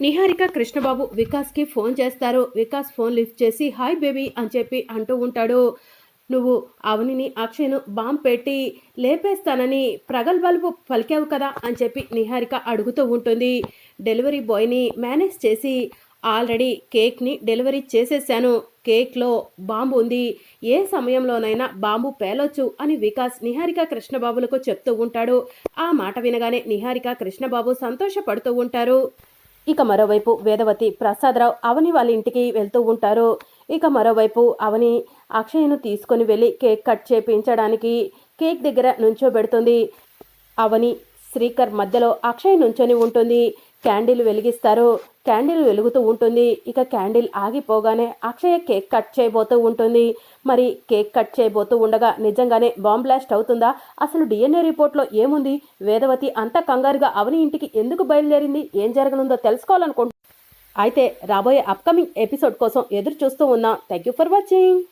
నిహారిక కృష్ణబాబు వికాస్కి ఫోన్ చేస్తారు. Vikas phone lift చేసి హాయ్ బేబీ అని చెప్పి అంటూ ఉంటాడు. నువ్వు అవనిని అక్షయ్ను బాంబ్ పెట్టి లేపేస్తానని ప్రగల్భాలు పలికావు కదా అని చెప్పి నిహారిక అడుగుతూ ఉంటుంది. డెలివరీ బాయ్ని మేనేజ్ చేసి ఆల్రెడీ కేక్ని డెలివరీ చేసేసాను. కేక్లో బాంబు ఉంది. ఏ సమయంలోనైనా బాంబు పేలొచ్చు అని వికాస్ నిహారిక కృష్ణబాబులకు చెప్తూ ఉంటాడు. ఆ మాట వినగానే నిహారిక కృష్ణబాబు సంతోషపడుతూ ఉంటారు. ఇక మరోవైపు వేదవతి ప్రసాదరావు అవని వాళ్ళ ఇంటికి వెళ్తూ ఉంటారు. ఇక మరోవైపు అవని అక్షయ్ను తీసుకొని వెళ్ళి కేక్ కట్ చేపించడానికి కేక్ దగ్గర నుంచోబెడుతుంది. అవని శ్రీకర్ మధ్యలో అక్షయ్ నుంచొని ఉంటుంది. క్యాండిల్ వెలిగిస్తారు. క్యాండిల్ వెలుగుతూ ఉంటుంది. ఇక క్యాండిల్ ఆగిపోగానే అక్షయ కేక్ కట్ చేయబోతూ ఉంటుంది. మరి కేక్ కట్ చేయబోతూ ఉండగా నిజంగానే బాంబ్ బ్లాస్ట్ అవుతుందా? అసలు డిఎన్ఏ రిపోర్ట్లో ఏముంది? వేదవతి అంత కంగారుగా అవని ఇంటికి ఎందుకు బయలుదేరింది? ఏం జరగనుందో తెలుసుకోవాలనుకుంటు అయితే రాబోయే అప్కమింగ్ ఎపిసోడ్ కోసం ఎదురు చూస్తూ ఉన్నాం థ్యాంక్ యూ ఫర్ వాచింగ్.